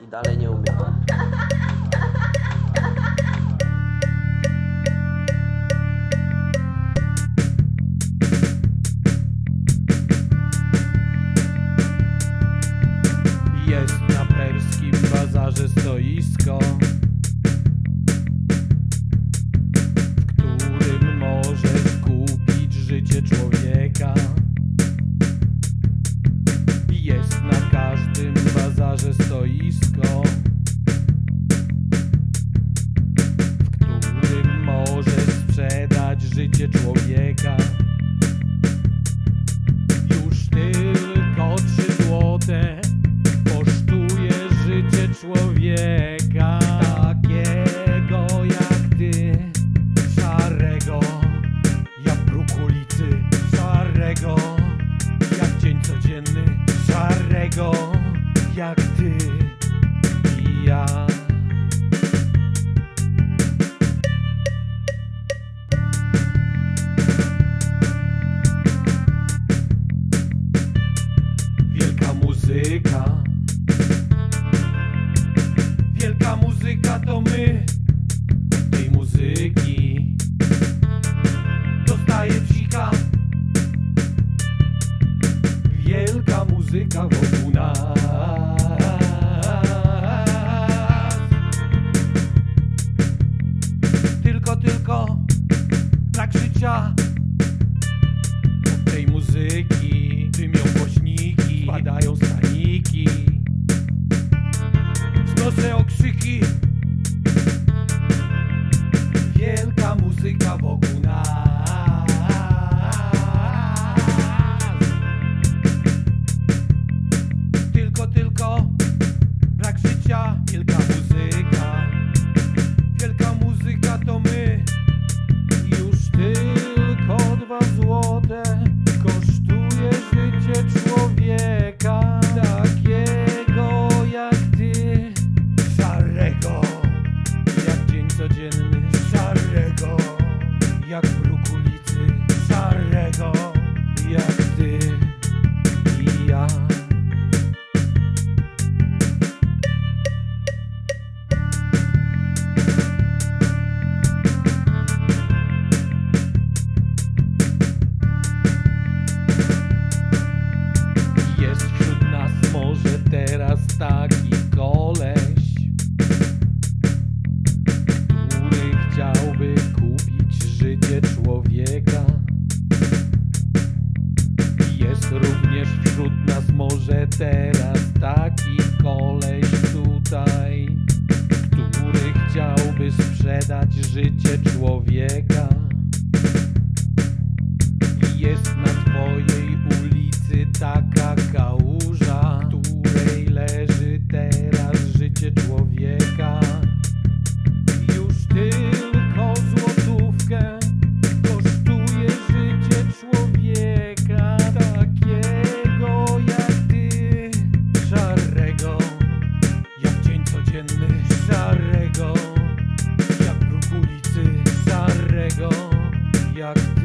I dalej nie umiem. Człowieka takiego jak ty, szarego jak bruk ulicy, szarego jak dzień codzienny, szarego jak ty to my. Tej muzyki dostaje psika. Wielka muzyka wokół nas. Tylko, tylko brak życia od tej muzyki dymią głośniki, padają staniki Znoszę okrzyki muzyka wokół nas jak człowieka. Jest również wśród nas może teraz taki koleś tutaj, który chciałby sprzedać życie jak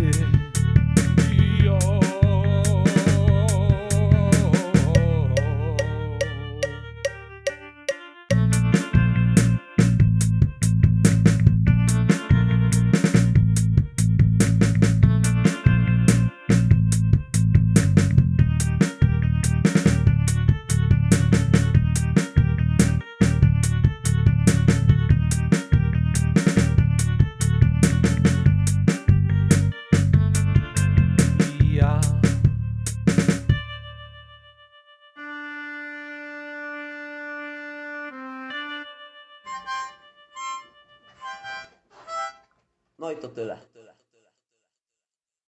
No i to tyle.